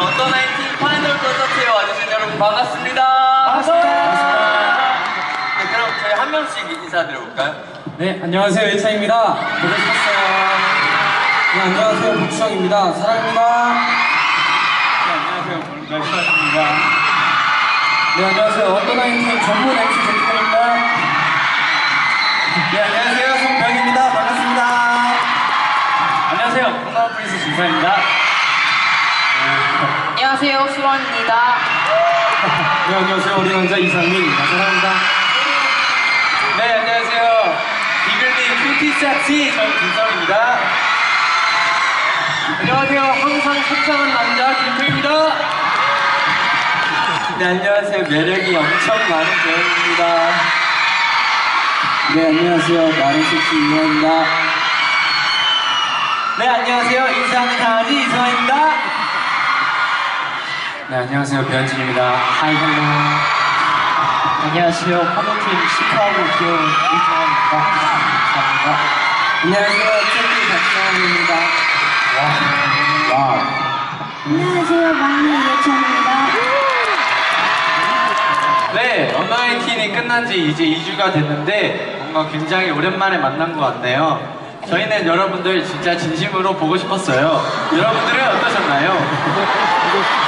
어떤 나이티 파이널 콘서트에 와주신 여러분 반갑습니다. 네, 그럼 저희 한 명씩 인사드려볼까요? 네, 안녕하세요. 예찬입니다. 고생하셨어요. 네, 안녕하세요. 박수영입니다. 사랑합니다. 네, 안녕하세요. 날씨입니다. 네, 안녕하세요. 어떠나인팀 전문 MC 제트입니다. 네, 안녕하세요. 송병입니다. 반갑습니다. 안녕하세요. 콩나물 프린스 준사입니다. 안녕하세요, 수원입니다. 네, 안녕하세요. 어린 왕자 이상민입니다. 사랑합니다. 네, 안녕하세요. 이글님 큐티 섹시 저는 김성입니다. 안녕하세요. 항상 속상한 남자 김태입니다. 네, 안녕하세요. 매력이 엄청 많은 배우입니다. 네, 안녕하세요. 나는 섹시 이호입니다. 네, 안녕하세요. 인사하는 강아지 이성입니다. 네, 안녕하세요. 변진입니다. 하이 헬로. 안녕하세요. 파도팀 시카고 귀여운 이정환입니다. 감사합니다. 안녕하세요. tren디 박정환입니다. 와. 와. 안녕하세요, 막내 예찬입니다. 네, 언나이틴이 끝난 지 이제 2주가 됐는데 뭔가 굉장히 오랜만에 만난 것 같네요. 저희는 여러분들 진짜 진심으로 보고 싶었어요. 여러분들은 어떠셨나요?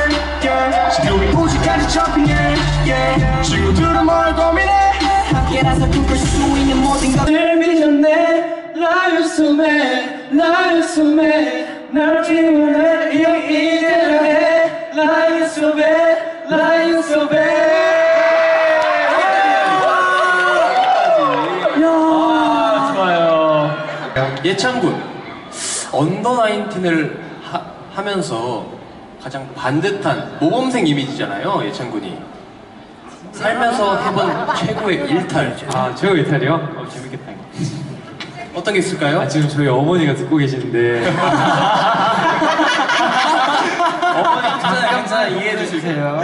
무지까지 점핑해. Yeah. 친구들은 뭘 고민해? 함께라서 꿈꿀 수 있는 모든 것들을 믿었네. 나를 숨해 나를 숨해 날 지원해 이대로 해. so bad 아, 좋아요. 예찬군, 언더 나인틴을 하면서 가장 반듯한 모범생 이미지잖아요, 예찬군이. 살면서 해본 최고의 일탈. 아, 최고 이탈이요? 어, 재밌겠다. 이거. 어떤 게 있을까요? 아, 지금 저희 어머니가 듣고 계시는데. 어머니 감사 감사 이해해 주세요.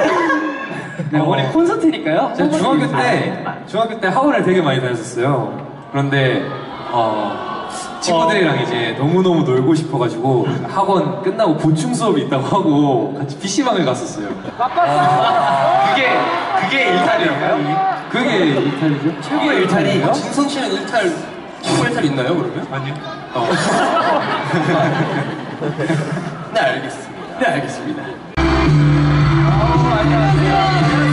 네, 어머니 콘서트니까요? 제가 중학교 때, 아, 중학교 때 학원을 되게 많이 다녔었어요. 그런데, 어, 친구들이랑 이제 너무너무 놀고 싶어가지고 학원 끝나고 보충 수업이 있다고 하고 같이 PC방을 갔었어요. 그게 그게 일탈이었나요? 그게 일탈이죠? 최고의 일탈이 진성 씨는 일탈 최고 일탈 있나요 그러면? 아니요. 어. 네 알겠습니다. 네 알겠습니다. My sleep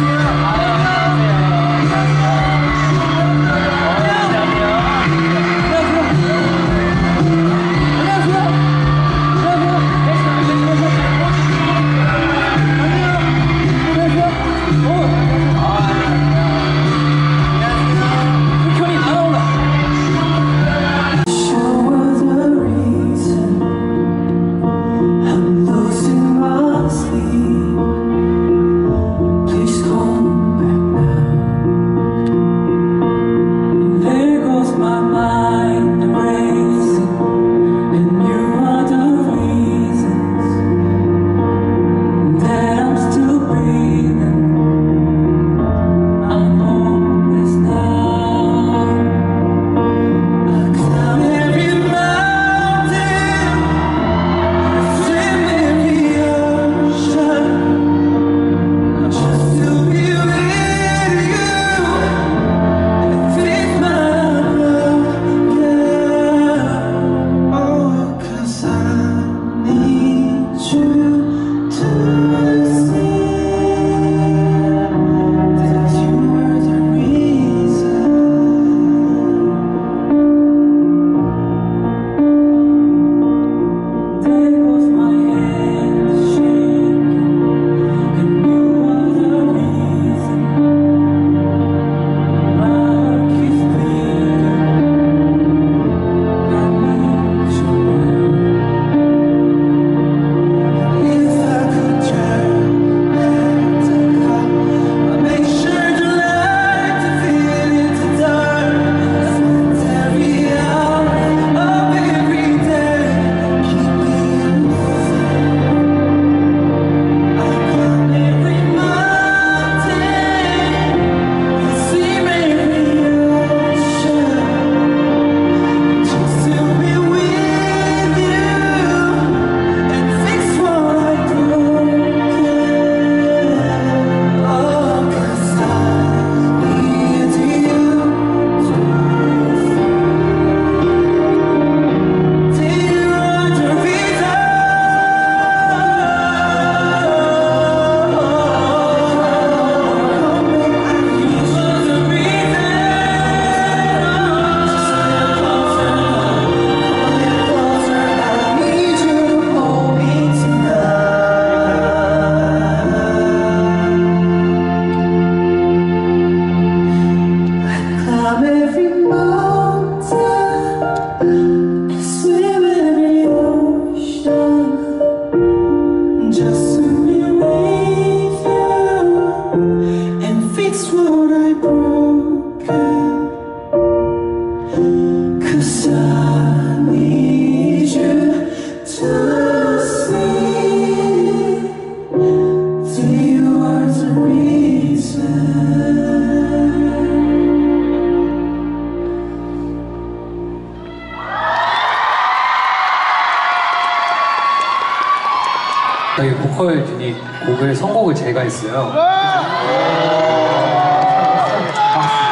저희 보컬 유닛 곡을 선곡을 제가 했어요.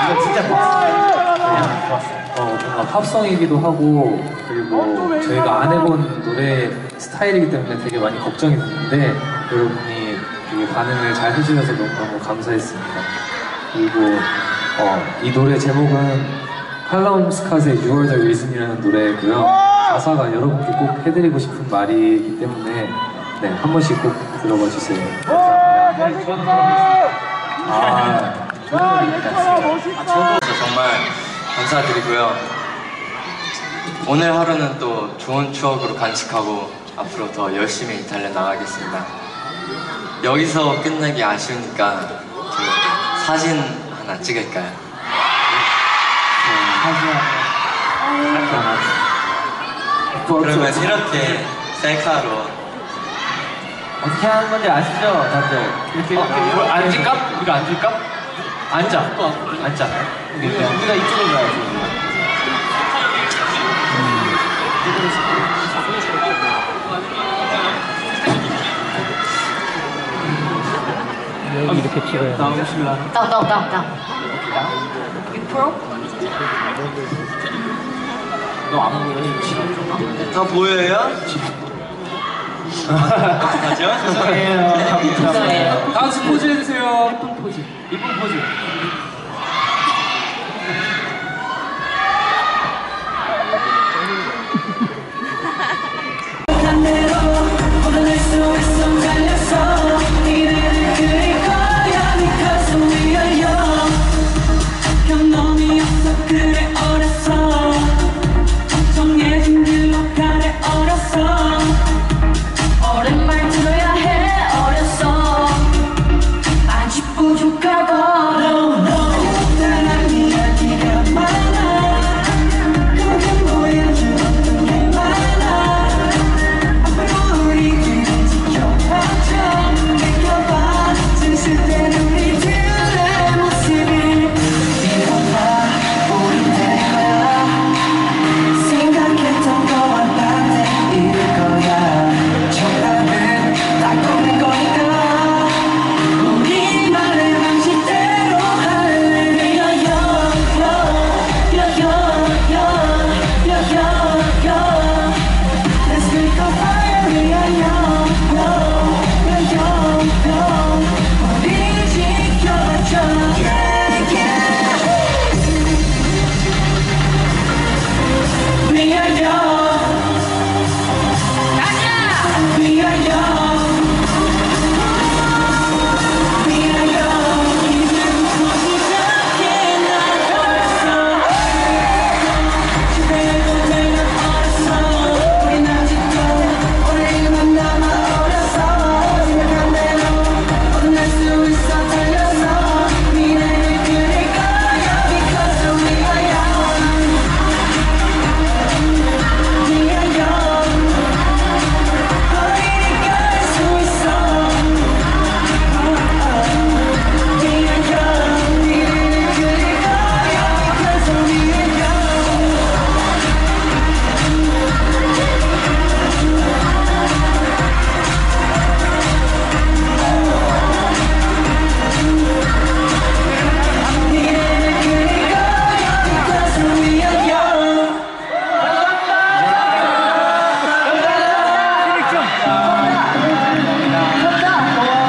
이거 진짜 어, 뭔가 팝송이기도 하고 그리고 저희가 안 해본 노래 스타일이기 때문에 되게 많이 걱정이 됐는데 여러분이 되게 반응을 잘 해주셔서 너무너무 감사했습니다. 그리고 어, 이 노래 제목은 칼럼 스캇의 You Are The Reason이라는 노래고요. 가사가 여러분께 꼭 해드리고 싶은 말이기 때문에 네, 한 번씩 꼭 들어봐 주세요. 감사합니다. 아, 저도 정말 감사드리고요. 오늘 하루는 또 좋은 추억으로 간직하고 앞으로 더 열심히 달려 나가겠습니다. 여기서 끝나기 아쉬우니까 그 사진 하나 찍을까요? 그러면 이렇게 셀카로 어떻게 하는 건지 아시죠, 다들? 이렇게 뭐, 앉을까? 이거 앉을까? 앉아. 앉아. 우리가 이쪽으로 가야지. 다운 다운 다운 다운 6% 너안 보여, 다 보여요? 어떡 하죠? 죄송해요. 죄송해요 다음 포즈 해주세요. 이쁜 포즈.